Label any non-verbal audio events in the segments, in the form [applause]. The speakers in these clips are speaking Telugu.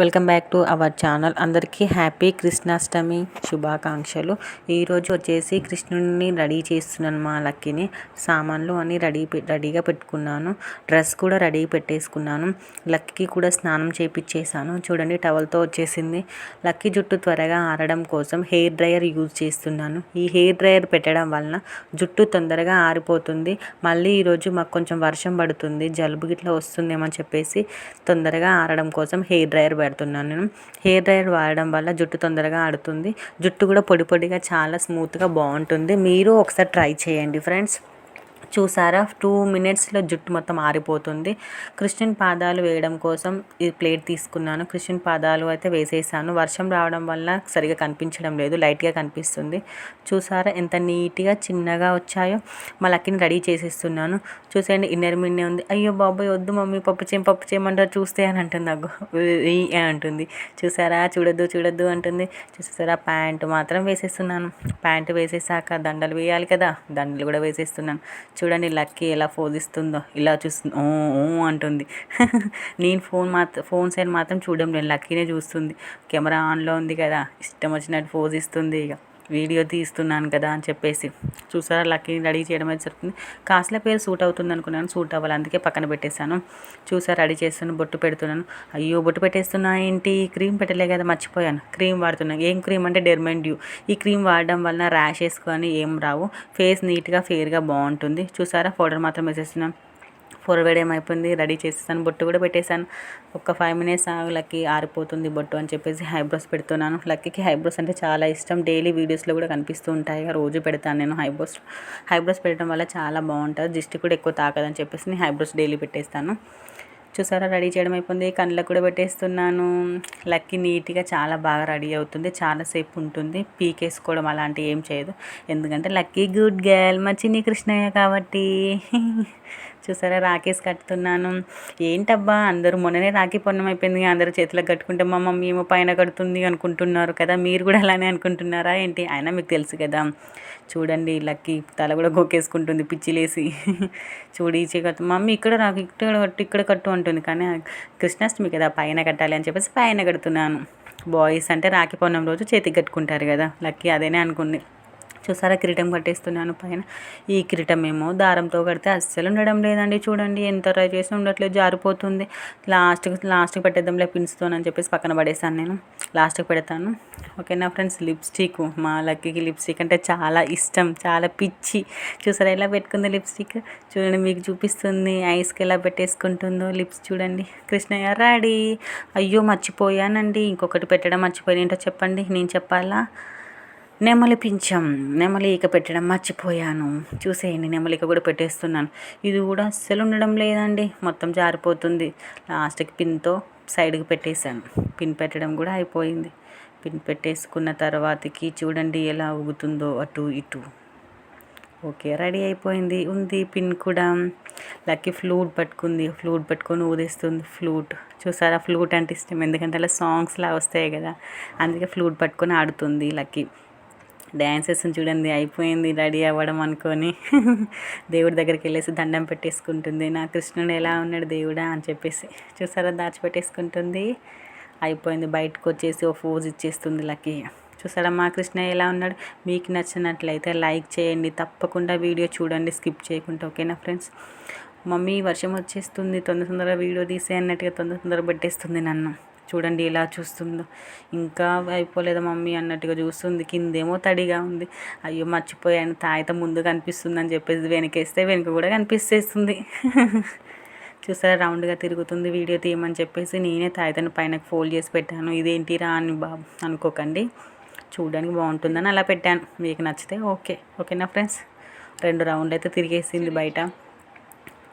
Welcome back to our channel. అందరికీ హ్యాపీ కృష్ణాష్టమి శుభాకాంక్షలు. ఈరోజు వచ్చేసి కృష్ణుడిని రెడీ చేస్తున్నాను మా లక్కీని. సామాన్లు అన్నీ రెడీ రెడీగా పెట్టుకున్నాను. డ్రెస్ కూడా రెడీ పెట్టేసుకున్నాను. లక్కీకి కూడా స్నానం చేపించేసాను చూడండి టవల్తో వచ్చేసింది. లక్కీ జుట్టు త్వరగా ఆరడం కోసం హెయిర్ డ్రయర్ యూజ్ చేస్తున్నాను. ఈ హెయిర్ డ్రయర్ పెట్టడం వలన జుట్టు తొందరగా ఆరిపోతుంది. మళ్ళీ ఈరోజు మాకు కొంచెం వర్షం పడుతుంది. జలుబు గిట్లా వస్తుందేమని చెప్పేసి తొందరగా ఆరడం కోసం హెయిర్ డ్రయర్ మాట్లాడుతున్నాను నేను. హెయిర్ డ్రైయర్ వాడడం వల్ల జుట్టు తొందరగా ఆడుతుంది. జుట్టు కూడా పొడి పొడిగా చాలా స్మూత్గా బాగుంటుంది. మీరు ఒకసారి ట్రై చేయండి ఫ్రెండ్స్. చూసారా? టూ మినిట్స్లో జుట్టు మొత్తం ఆరిపోతుంది. కృష్ణుని పాదాలు వేయడం కోసం ఈ ప్లేట్ తీసుకున్నాను. కృష్ణుని పాదాలు అయితే వేసేసాను. వర్షం రావడం వల్ల సరిగా కనిపించడం లేదు. లైట్గా కనిపిస్తుంది. చూసారా? ఎంత నీట్గా చిన్నగా వచ్చాయో. మా లక్కీని రెడీ చేసేస్తున్నాను. చూసేయండి ఇన్నర్ మిన్నే ఉంది. అయ్యో బాబాయ్ వద్దు మమ్మీ పప్పు చేయం పప్పు చేయమంటారు చూస్తే అని అంటుంది నాకు. అంటుంది. చూసారా? చూడొద్దు చూడొద్దు అంటుంది. చూసారా? ప్యాంటు మాత్రం వేసేస్తున్నాను. ప్యాంటు వేసేసాక దండలు వేయాలి కదా. దండలు కూడా వేసేస్తున్నాను. చూడండి లక్కీ ఎలా ఫోజ్ ఇస్తుందో ఇలా చూస్తుంది ఓ ఓ అంటుంది. [laughs] నేను ఫోన్ మాత్రం ఫోన్ సైడ్ మాత్రం చూడడం లేదు లక్కీనే చూస్తుంది. కెమెరా ఆన్లో ఉంది కదా ఇష్టం వచ్చినట్టు ఫోజ్ ఇస్తుంది ఇక వీడియో తీస్తున్నాను కదా అని చెప్పేసి. చూసారా లక్కీని రెడీ చేయడం అయితే జరుగుతుంది కాస్ట్ల పేరు సూట్ అవుతుంది అనుకున్నాను సూట్ అవ్వాలి అందుకే పక్కన పెట్టేశాను. చూసారా రెడీ చేస్తున్నాను బొట్టు పెడుతున్నాను. అయ్యో బొట్టు పెట్టేస్తున్నా ఏంటి? క్రీమ్ పెట్టలే కదా మర్చిపోయాను. క్రీమ్ వాడుతున్నాను ఏం క్రీమ్ అంటే డెర్మెండ్ డ్యూ. ఈ క్రీమ్ వాడడం వలన ర్యాషెస్ కానీ ఏం రావు. ఫేస్ నీట్గా ఫేర్గా బాగుంటుంది. చూసారా పౌడర్ మాత్రం వేసేస్తున్నాను. ఫోర్వర్డ్ ఏమైపోయింది రెడీ చేసేసాను బొట్టు కూడా పెట్టేశాను. ఒక ఫైవ్ మినిట్స్ లక్కీ ఆరిపోతుంది బొట్టు అని చెప్పేసి హైబ్రోస్ పెడుతున్నాను. లక్కీకి హైబ్రోస్ అంటే చాలా ఇష్టం. డైలీ వీడియోస్లో కూడా కనిపిస్తూ ఉంటాయి రోజు పెడతాను నేను హైబ్రోస్. హైబ్రోస్ పెట్టడం వల్ల చాలా బాగుంటుంది. దిష్టి కూడా ఎక్కువ తాకదని చెప్పేసి నేను హైబ్రోస్ డైలీ పెట్టేస్తాను. చూసారా రెడీ చేయడం అయిపోయింది. కళ్ళకు కూడా పెట్టేస్తున్నాను. లక్కీ నీట్గా చాలా బాగా రెడీ అవుతుంది. చాలాసేపు ఉంటుంది. పీకేసుకోవడం అలాంటివి ఏం చేయదు. ఎందుకంటే లక్కీ గుడ్ గర్ల్ మా చిన్ని కృష్ణయ్య కాబట్టి. చూసారా రాకేస్ కట్టుతున్నాను. ఏంటబ్బా అందరూ మొన్ననే రాఖీ పొన్నం అయిపోయింది అందరూ చేతిలో కట్టుకుంటే మా మమ్మీ ఏమో పైన కడుతుంది అనుకుంటున్నారు కదా మీరు కూడా అలానే అనుకుంటున్నారా ఏంటి? అయినా మీకు తెలుసు కదా. చూడండి లక్కీ తల కూడా గోకేసుకుంటుంది పిచ్చిలేసి. చూడి కట్టు మమ్మీ ఇక్కడ రాకు ఇక్కడ కట్టు ఇక్కడ కట్టు అంటుంది. కానీ కృష్ణాష్టమి కదా పైన కట్టాలి అని చెప్పేసి పైన కడుతున్నాను. బాయ్స్ అంటే రాఖీ పొన్నం రోజు చేతికి కట్టుకుంటారు కదా లక్కీ అదేనే అనుకుంది. చూసారా? కిరీటం కట్టేస్తున్నాను పైన. ఈ కిరీటం ఏమో దారంతో కడితే అస్సలు ఉండడం లేదండి చూడండి. ఎంత ట్రై చేసి ఉండట్లేదు జారిపోతుంది. లాస్ట్కి లాస్ట్కి పెట్టేద్దాంలే పిన్స్తో అని చెప్పేసి పక్కన పడేసాను నేను. లాస్ట్కి పెడతాను. ఓకేనా ఫ్రెండ్స్ లిప్స్టిక్ మా లక్కీకి లిప్స్టిక్ అంటే చాలా ఇష్టం చాలా పిచ్చి. చూసారా ఎలా పెట్టుకుంది లిప్స్టిక్ చూడండి మీకు చూపిస్తుంది. ఐస్కి ఎలా పెట్టేసుకుంటుందో లిప్స్ చూడండి. కృష్ణయ్య రెడీ అయ్యో మర్చిపోయానండి. ఇంకొకటి పెట్టడం మర్చిపోయిన. ఏంటో చెప్పండి. నేను చెప్పాలా? నెమలి పింఛం నెమలి ఈక పెట్టడం మర్చిపోయాను. చూసేయండి నెమలి ఈక కూడా పెట్టేస్తున్నాను. ఇది కూడా అస్సలు ఉండడం లేదండి మొత్తం జారిపోతుంది. లాస్ట్కి పిన్తో సైడ్కి పెట్టేశాను. పిన్ పెట్టడం కూడా అయిపోయింది. పిన్ పెట్టేసుకున్న తర్వాతకి చూడండి ఎలా ఊగుతుందో అటు ఇటు. ఓకే రెడీ అయిపోయింది. ఉంది పిన్ కూడా. లక్కీ ఫ్లూట్ పట్టుకుంది. ఫ్లూట్ పట్టుకొని ఊదేస్తుంది ఫ్లూట్ చూసారా? ఫ్లూట్ అంటే ఇష్టం. ఎందుకంటే అలా సాంగ్స్లా వస్తాయి కదా. అందుకే ఫ్లూట్ పట్టుకొని ఆడుతుంది లక్కీ డ్యాన్సెస్ చూడండి అయిపోయింది రెడీ అవ్వడం అనుకొని. దేవుడి దగ్గరికి వెళ్ళేసి దండం పెట్టేసుకుంటుంది. నా కృష్ణుడు ఎలా ఉన్నాడు దేవుడా అని చెప్పేసి. చూసారా దాచిపెట్టేసుకుంటుంది. అయిపోయింది బయటకు వచ్చేసి ఓ ఫోజ్ ఇచ్చేస్తుంది లక్కీ. చూసారా మా కృష్ణ ఎలా ఉన్నాడు? మీకు నచ్చినట్లయితే లైక్ చేయండి తప్పకుండా వీడియో చూడండి స్కిప్ చేయకుండా ఓకేనా ఫ్రెండ్స్? మమ్మీ వర్షం వచ్చేస్తుంది తొందర తొందరగా వీడియో తీసే అన్నట్టుగా తొందర తొందరగా పెట్టేస్తుంది నన్ను. చూడండి ఎలా చూస్తుందో. ఇంకా అయిపోలేదా మమ్మీ అన్నట్టుగా చూస్తుంది. కిందేమో తడిగా ఉంది. అయ్యో మర్చిపోయాను. తాయిత ముందు కనిపిస్తుంది అని చెప్పేసి వెనకేస్తే వెనుక కూడా కనిపిస్తేస్తుంది. [laughs] చూసారా రౌండ్గా తిరుగుతుంది వీడియో తీయమని చెప్పేసి నేనే తాయితను పైన ఫోల్డ్ చేసి పెట్టాను. ఇదేంటిరా అని బాబు అనుకోకండి. చూడడానికి బాగుంటుందని అలా పెట్టాను. మీకు నచ్చితే ఓకే. ఓకేనా ఫ్రెండ్స్? రెండు రౌండ్లు అయితే తిరిగేసింది బయట.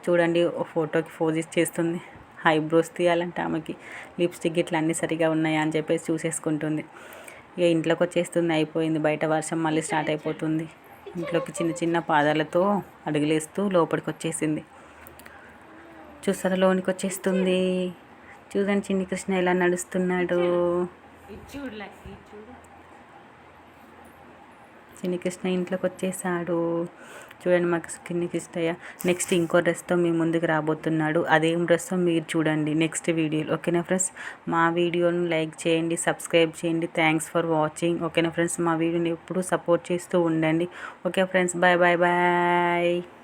చూడండి ఫోటోకి ఫోజ్ చేస్తుంది. ఐబ్రోస్ తీయాలంటే ఆమెకి లిప్స్టిక్ ఇట్లా అన్నీ సరిగా ఉన్నాయా అని చెప్పేసి చూసేసుకుంటుంది. ఇక ఇంట్లోకి వచ్చేస్తుంది అయిపోయింది. బయట వర్షం మళ్ళీ స్టార్ట్ అయిపోతుంది. ఇంట్లోకి చిన్న చిన్న పాదాలతో అడుగులేస్తూ లోపలికి వచ్చేసింది. చూసారా లోనికి వచ్చేస్తుంది. చూడండి చిన్ని కృష్ణ ఎలా నడుస్తున్నాడు. చూడలే కృష్ణ ఇంట్లోకి వచ్చేసాడు చూడండి మాకు చిన్ని నెక్స్ట్ ఇంకో డ్రెస్తో మీ ముందుకు రాబోతున్నాడు. అదేం డ్రెస్తో మీరు చూడండి నెక్స్ట్ వీడియోలో. ఓకేనా ఫ్రెండ్స్? మా వీడియోను లైక్ చేయండి సబ్స్క్రైబ్ చేయండి. Thanks for watching. ఓకేనా ఫ్రెండ్స్? మా వీడియోని ఎప్పుడు సపోర్ట్ చేస్తూ ఉండండి. Okay friends? Bye bye bye.